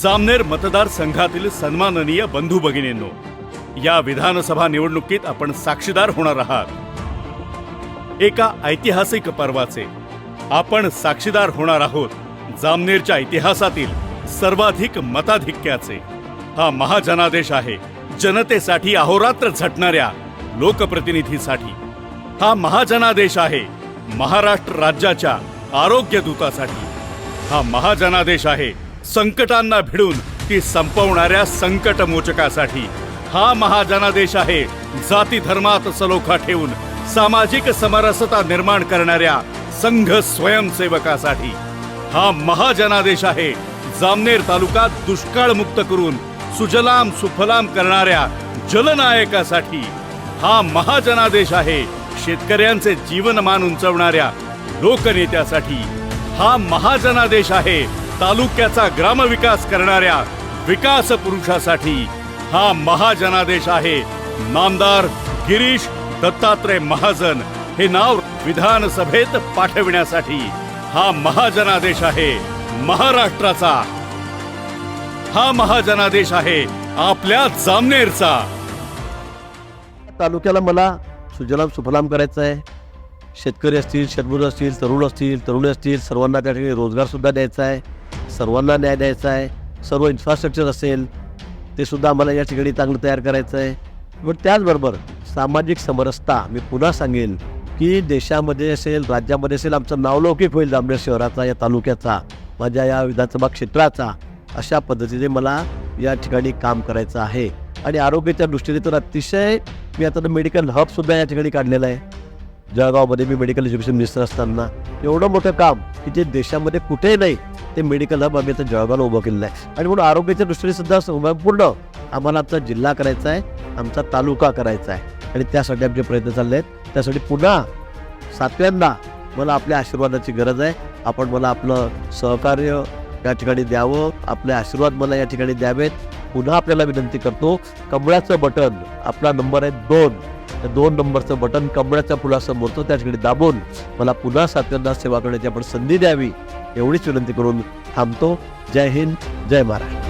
जामनेर मतदारसंघातील सन्माननीय बंधू भगिनींनो या विधानसभा निवडणुकीत आपण साक्षीदार होणार आहात. एका ऐतिहासिक पर्वाचे आपण साक्षीदार होणार आहोत जामनेरच्या इतिहासातील सर्वाधिक मताधिक्याचे. हा महाजनादेश आहे. जनतेसाठी अहोरात्र झटणाऱ्या लोकप्रतिनिधीसाठी. हा महाजनादेश आहे महाराष्ट्र राज्याच्या आरोग्य दूतासाठी हा महाजनादेश आहे संकटांना भिडून ती संपवणाऱ्या संकटमोचकासाठी. हा महाजनादेश आहे जाती धर्मात सलोखा ठेवून सामाजिक समरसता निर्माण करणाऱ्या संघ स्वयंसेवकासाठी. हा महाजनादेश आहे जामनेर तालुका दुष्काळ मुक्त करून सुजलाम सुफलाम करणाऱ्या जलनायकासाठी. हा महाजनादेश आहे शेतकऱ्यांचे जीवनमान उंचवणाऱ्या लोकनेत्यासाठी. हा महाजनादेश आहे तालुक्याचा ग्रामविकास करणाऱ्या विकास पुरुषासाठी हा महाजनादेश आहे. नामदार गिरीश दत्तात्रय महाजन हे नाव विधानसभेत पाठविण्यासाठी हा महाजनादेश आहे. महाराष्ट्राचा. हा महाजनादेश आहे आपल्या जामनेरचा. तालुक्याला मला सुजलाम सुफलाम करायचं आहे. शेतकरी असतील शेतमजूर असतील तरुण असतील तरुणी असतील सर्वांना त्या ठिकाणी रोजगारसुद्धा द्यायचा आहे. सर्वांना न्याय द्यायचा आहे सर्व इन्फ्रास्ट्रक्चर असेल ते सुद्धा आम्हाला या ठिकाणी चांगलं तयार करायचं आहे. पण त्याचबरोबर सामाजिक समरसता मी पुन्हा सांगेन की देशामध्ये असेल राज्यामध्ये असेल आमचं नावलौकिक होईल जामनेर शहराचा या तालुक्याचा माझ्या या विधानसभा क्षेत्राचा अशा पद्धतीने मला या ठिकाणी काम करायचं आहे. आणि आरोग्याच्या दृष्टीने तर अतिशय मी आता मेडिकल हबसुद्धा या ठिकाणी काढलेला आहे. जळगावमध्ये मी मेडिकल एज्युकेशन मिनिस्टर असताना एवढं मोठं काम की जे देशामध्ये कुठेही नाही ते मेडिकल हब आम्ही आता जळगावला उभं केलेलं आहे. आणि म्हणून आरोग्याच्या दृष्टीने सुद्धा पूर्ण आम्हाला आमचा जिल्हा करायचा आहे आमचा तालुका करायचा आहे. आणि त्यासाठी आमचे प्रयत्न चालले आहेत. त्यासाठी पुन्हा सातव्यांदा मला आपल्या आशीर्वादाची गरज आहे. आपण मला आपलं सहकार्य या ठिकाणी द्यावं आपले आशीर्वाद मला या ठिकाणी द्यावेत. पुन्हा आपल्याला विनंती करतो कमळाचं बटन आपला नंबर आहे दोन. त्या दोन नंबरचं बटन कमळाच्या फुलासमोरचं त्या ठिकाणी दाबून मला पुन्हा सातव्यांदा सेवा करण्याची आपण संधी द्यावी एवढीच विनंती करून थांबतो. जय हिंद जय महाराष्ट्र.